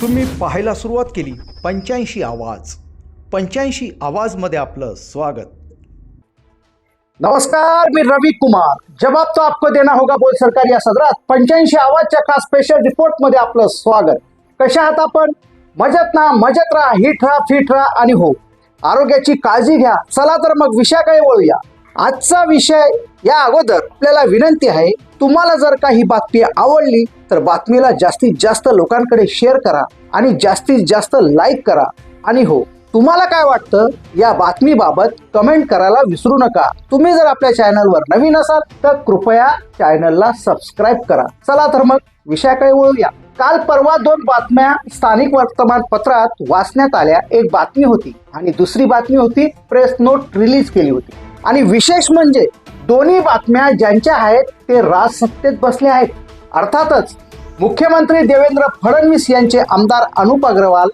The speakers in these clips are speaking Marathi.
तुम्ही पाहायला सुरुवात केली. पंच्याऐंशी आवाज. पंच्याऐंशी आवाजमध्ये आपलं स्वागत. नमस्कार मी रवि कुमार. जवाब तो आपको देना होगा बोल सरकार या सदरात. पंच्याऐंशी आवाजच्या खास स्पेशल रिपोर्टमध्ये आपलं स्वागत. कशा आहात आपण? मजेत ना? मजेत राहा. हिट राहा फिट राहा आणि हो. आरोग्याची काळजी घ्या. चला तर मग विषयाकडे वळूया. आजचा विषय या अगोदर आपल्याला विनंती आहे तुम्हाला जर काही बातमी आवडली तर बातमीला जास्तीत जास्त लोकांकडे शेअर करा आणि जास्तीत जास्त लाईक करा. आणि हो तुम्हाला काय वाटतं? या बातमीबाबत कमेंट करायला विसरू नका. तुम्ही जर आपल्या चॅनलवर नवीन असाल तर कृपया चॅनलला सबस्क्राईब करा. चला तर मग विषयाकडे वळूया. काल परवा दोन बातम्या स्थानिक वर्तमानपत्रात वाचण्यात आल्या. एक बातमी होती आणि दुसरी बातमी होती प्रेस नोट रिलीज केली होती. आणि विशेष म्हणजे दोन्ही बातम्या ज्यांच्या आहेत ते राजसत्तेत बसले आहेत. अर्थातच मुख्यमंत्री देवेंद्र फडणवीस यांचे आमदार अनुप अग्रवाल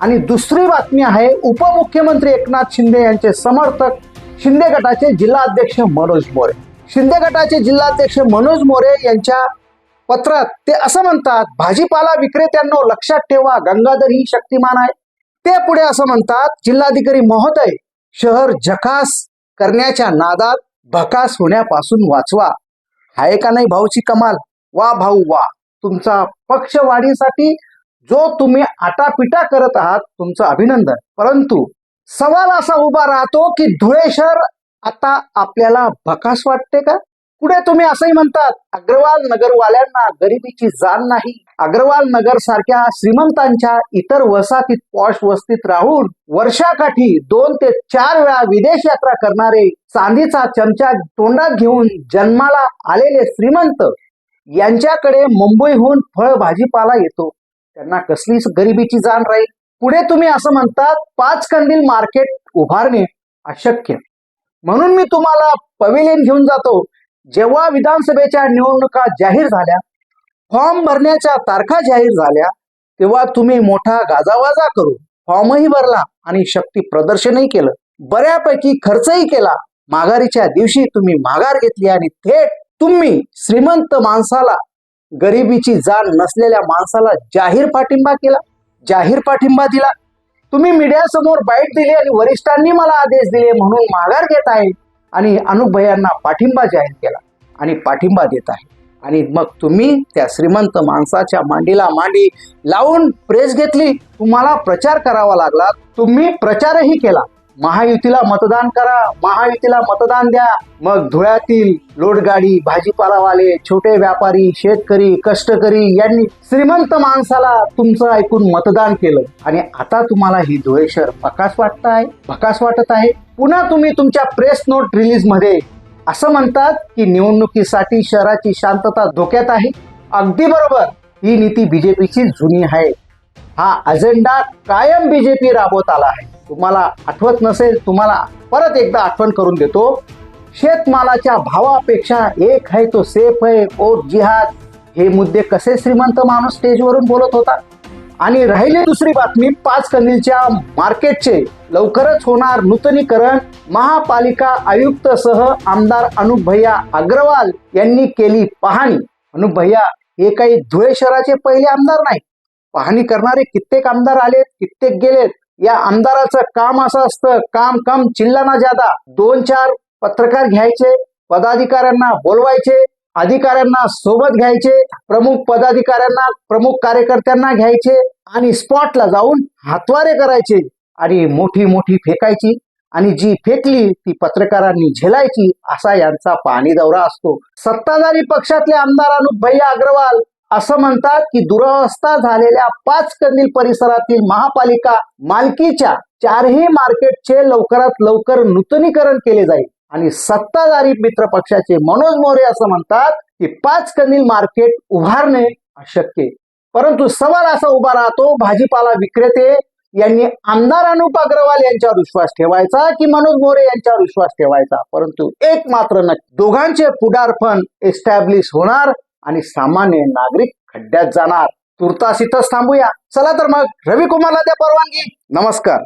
आणि दुसरी बातमी आहे उपमुख्यमंत्री एकनाथ शिंदे यांचे समर्थक शिंदे गटाचे जिल्हाध्यक्ष मनोज मोरे. शिंदे गटाचे जिल्हाध्यक्ष मनोज मोरे यांच्या पत्रात ते असं म्हणतात भाजीपाला विक्रेत्यांना लक्षात ठेवा गंगाधर ही शक्तिमान आहे. ते पुढे असं म्हणतात जिल्हाधिकारी महोदय शहर जकास करण्याच्या नादात भकास होण्यापासून वाचवा. आहे का नाही भाऊची कमाल? वा भाऊ वा. तुमचा पक्ष वाढीसाठी जो तुम्ही आटापिटा करत आहात तुमचं अभिनंदन. परंतु सवाल असा उभा राहतो की धुळे शहर आता आपल्याला भकास वाटते का? पुढे तुम्ही असंही म्हणतात अग्रवाल नगरवाल्यांना गरिबीची जाण नाही. अग्रवाल नगर सारख्या श्रीमंतांच्या इतर वसाहतीत पॉश वस्तीत राहून वर्षाकाठी दोन ते चार वेळा विदेश यात्रा करणारे चांदीचा चमचा तोंडात घेऊन जन्माला आलेले श्रीमंत यांच्याकडे मुंबईहून फळ भाजीपाला येतो. त्यांना कसलीच गरिबीची जाण राहील? पुढे तुम्ही असं म्हणतात पाच कंदील मार्केट उभारणे अशक्य. म्हणून मी तुम्हाला पवेलियन घेऊन जातो. जेव्हा विधानसभेच्या निवडणुका जाहीर झाल्या फॉर्म भरण्याच्या तारखा जाहीर झाल्या तेव्हा तुम्ही मोठा गाजावाजा करून फॉर्मही भरला आणि शक्ती प्रदर्शनही केलं. बऱ्यापैकी खर्चही केला. माघारीच्या दिवशी तुम्ही माघार घेतली आणि थेट तुम्ही श्रीमंत माणसाला गरिबीची जाण नसलेल्या माणसाला जाहीर पाठिंबा केला जाहीर पाठिंबा दिला. तुम्ही मीडियासमोर बाईट दिली आणि वरिष्ठांनी मला आदेश दिले म्हणून माघार घेत आहे. आणि अनुपयांना पाठिंबा जाहीर केला आणि पाठिंबा देत आहे. आणि मग तुम्ही त्या श्रीमंत माणसाच्या मांडीला मांडी लावून प्रेस घेतली. तुम्हाला प्रचार करावा लागला. तुम्ही प्रचारही केला. महायुतीला मतदान करा. महायुतीला मतदान द्या. मग धुळ्यातील लोटगाडी भाजीपालावाले छोटे व्यापारी शेतकरी कष्टकरी यांनी श्रीमंत माणसाला तुमचं ऐकून मतदान केलं. आणि आता तुम्हाला ही धुळे शहर भकास वाटत आहे भकास वाटत आहे. पुन्हा तुम्ही तुमच्या प्रेस नोट रिलीजमध्ये असं म्हणतात की निवडणुकीसाठी शहराची शांतता धोक्यात आहे. अगदी बरोबर. ही नीती बीजेपीची जुनी आहे. हा अजेंडा कायम बीजेपी राबवत आला आहे. तुम्हाला आठवत नसेल तुम्हाला परत एकदा आठवण करून देतो. शेतमालाच्या भावापेक्षा एक है तो सेफ है और जिहाद. हे मुद्दे कसे श्रीमंत माणूस स्टेजवरून बोलत होता? आणि राहिली दुसरी बातमी पाच कंदीलच्या मार्केटचे लवकरच होणार नूतनीकरण महापालिका आयुक्त सह आमदार अनुप भैया अग्रवाल यांनी केली पाहणी. अनुप भैया हे काही धुळे शहराचे पहिले आमदार नाही पाहणी करणारे कित्येक आमदार आलेत कित्येक गेलेत. या आमदाराचं काम असं असतं काम कम चिल्लाना जादा. दोन चार पत्रकार घ्यायचे पदाधिकाऱ्यांना बोलवायचे अधिकाऱ्यांना सोबत घ्यायचे प्रमुख पदाधिकाऱ्यांना प्रमुख कार्यकर्त्यांना घ्यायचे आणि स्पॉटला जाऊन हातवारे करायचे आणि मोठी मोठी फेकायची आणि जी फेकली ती पत्रकारांनी झेलायची असा यांचा पाणी दौरा असतो. सत्ताधारी पक्षातले आमदार अनुप भैया अग्रवाल असं म्हणतात की दुरवस्था झालेल्या पाच कंदील परिसरातील महापालिका मालकीच्या चारही मार्केटचे लवकरात लवकर नूतनीकरण केले जाईल. आणि सत्ताधारी मित्र पक्षाचे मनोज मोरे असं म्हणतात की पाच कंदील मार्केट उभारणे अशक्य परंतु सवाल असा उभा राहतो भाजीपाला विक्रेते यांनी आमदार अनुप अग्रवाल यांच्यावर विश्वास ठेवायचा की मनोज मोरे यांच्यावर विश्वास ठेवायचा? परंतु एक मात्र नक्की दोघांचे पुढारपण एस्टॅब्लिश होणार आणि सामान्य नागरिक खड्ड्यात जाणार. तुर्तास इथंच थांबूया. चला तर मग रवी कुमारला द्या परवानगी. नमस्कार.